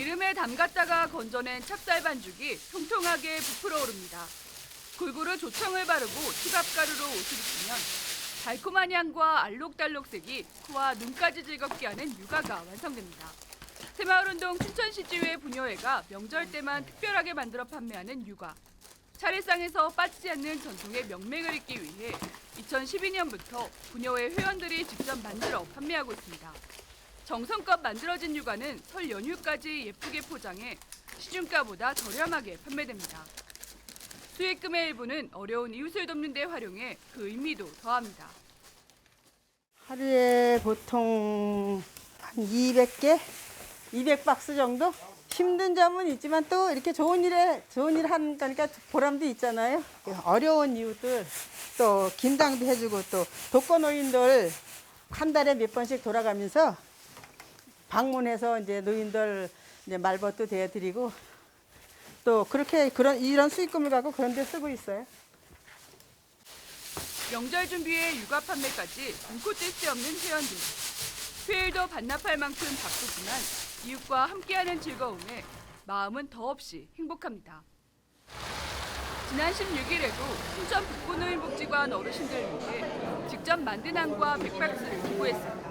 기름에 담갔다가 건져낸 찹쌀 반죽이 통통하게 부풀어 오릅니다. 골고루 조청을 바르고 티밥가루로 옷을 입히면 달콤한 향과 알록달록색이 코와 눈까지 즐겁게 하는 육아가 완성됩니다. 새마을운동 춘천시지회 부녀회가 명절 때만 특별하게 만들어 판매하는 육아. 차례상에서 빠지지 않는 전통의 명맥을 잇기 위해 2012년부터 부녀회 회원들이 직접 만들어 판매하고 있습니다. 정성껏 만들어진 육아는 설 연휴까지 예쁘게 포장해 시중가보다 저렴하게 판매됩니다. 수익금의 일부는 어려운 이웃을 돕는 데 활용해 그 의미도 더합니다. 하루에 보통 한 200개, 200박스 정도? 힘든 점은 있지만 또 이렇게 좋은 일에 좋은 일 하는 거니까 보람도 있잖아요. 어려운 이웃들 또 김장도 해주고 또 독거 노인들 한 달에 몇 번씩 돌아가면서 방문해서 이제 노인들 이제 말벗도 대드리고 또 그렇게 그런 이런 수익금을 갖고 그런 데 쓰고 있어요. 명절 준비에 육아 판매까지 눈코 뜰새 없는 회원들. 휴일도 반납할 만큼 바쁘지만 이웃과 함께하는 즐거움에 마음은 더없이 행복합니다. 지난 16일에도 춘천 북부노인복지관 어르신들을 위해 직접 만든 한과 백박스를 기부했습니다.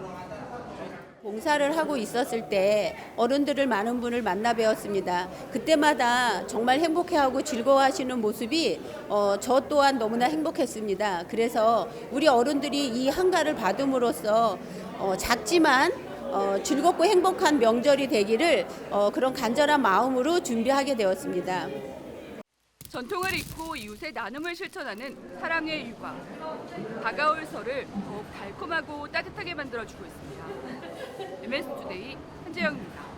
봉사를 하고 있었을 때 어른들을 많은 분을 만나 뵈었습니다. 그때마다 정말 행복해하고 즐거워하시는 모습이 어, 저 또한 너무나 행복했습니다. 그래서 우리 어른들이 이 한가를 받음으로써 어, 작지만 어, 즐겁고 행복한 명절이 되기를 어, 그런 간절한 마음으로 준비하게 되었습니다. 전통을 잊고 이웃의 나눔을 실천하는 사랑의 육아. 다가올 설을 더욱 달콤하고 따뜻하게 만들어주고 있습니다. MS투데이 한재영입니다.